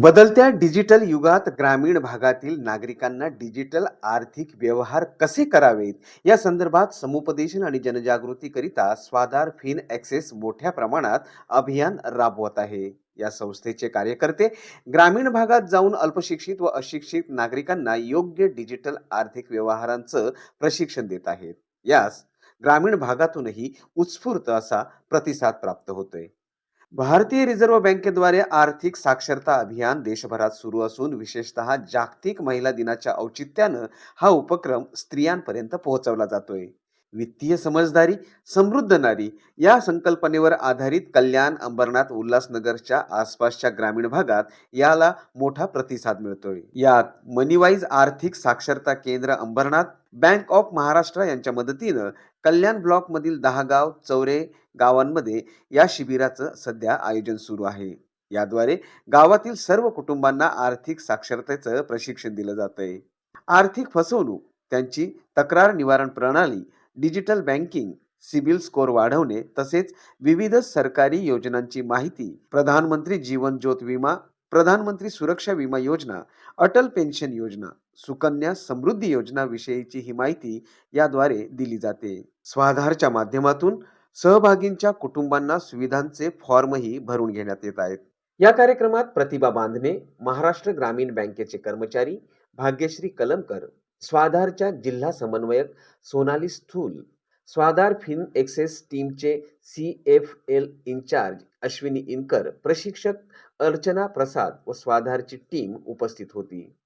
बदलत्या डिजिटल युगात ग्रामीण भागातील नागरिकांना डिजिटल आर्थिक व्यवहार कसे करावेत? या संदर्भात समुपदेशन आणि जनजागृतीकरिता स्वाधार फिन ॲक्सेस मोठ्या प्रमाणात अभियान राबवत आहे. या संस्थेचे कार्यकर्ते ग्रामीण भागात जाऊन अल्पशिक्षित व अशिक्षित नागरिकांना योग्य डिजिटल आर्थिक व्यवहारांचं प्रशिक्षण देत आहेत. यास ग्रामीण भागातूनही उत्स्फूर्त असा प्रतिसाद प्राप्त होतोय. भारतीय रिझर्व्ह बँकेद्वारे आर्थिक साक्षरता अभियान देशभरात सुरू असून विशेषतः जागतिक महिला दिनाच्या औचित्यानं हा उपक्रम स्त्रियांपर्यंत पोहोचवला जातोय. वित्तीय समजदारी समृद्ध नारी या संकल्पनेवर आधारित कल्याण अंबरनाथ उल्हासनगरच्या आसपासच्या ग्रामीण भागात याला मोठा प्रतिसाद मिळतोय. यात मनीवाईज आर्थिक साक्षरता केंद्र अंबरनाथ बँक ऑफ महाराष्ट्र यांच्या मदतीनं कल्याण ब्लॉक मधील दहा गाव चौरे गावांमध्ये या शिबिराचं सध्या आयोजन सुरू आहे. याद्वारे गावातील सर्व कुटुंबांना आर्थिक साक्षरतेचं प्रशिक्षण दिलं जातंय. आर्थिक फसवणूक त्यांची तक्रार निवारण प्रणाली डिजिटल बँकिंग सिबिल स्कोअर वाढवणे तसेच विविध सरकारी योजनांची माहिती प्रधानमंत्री जीवन ज्योत विमा प्रधानमंत्री सुरक्षा विमा योजना अटल पेन्शन योजना सुकन्या समृद्धी योजना विषयीची ही माहिती याद्वारे दिली जाते. स्वाधारच्या माध्यमातून सहभागींच्या कुटुंबांना सुविधांचे फॉर्मही भरून घेण्यात येत आहेत. या कार्यक्रमात प्रतिभा बांधणे महाराष्ट्र ग्रामीण बँकेचे कर्मचारी भाग्यश्री कलमकर स्वाधारच्या जिल्हा समन्वयक सोनाली स्थूल स्वाधार फिन एक्सेस टीमचे C F L incharge Ashwini Inkar प्रशिक्षक अर्चना प्रसाद व स्वाधारची टीम उपस्थित होती.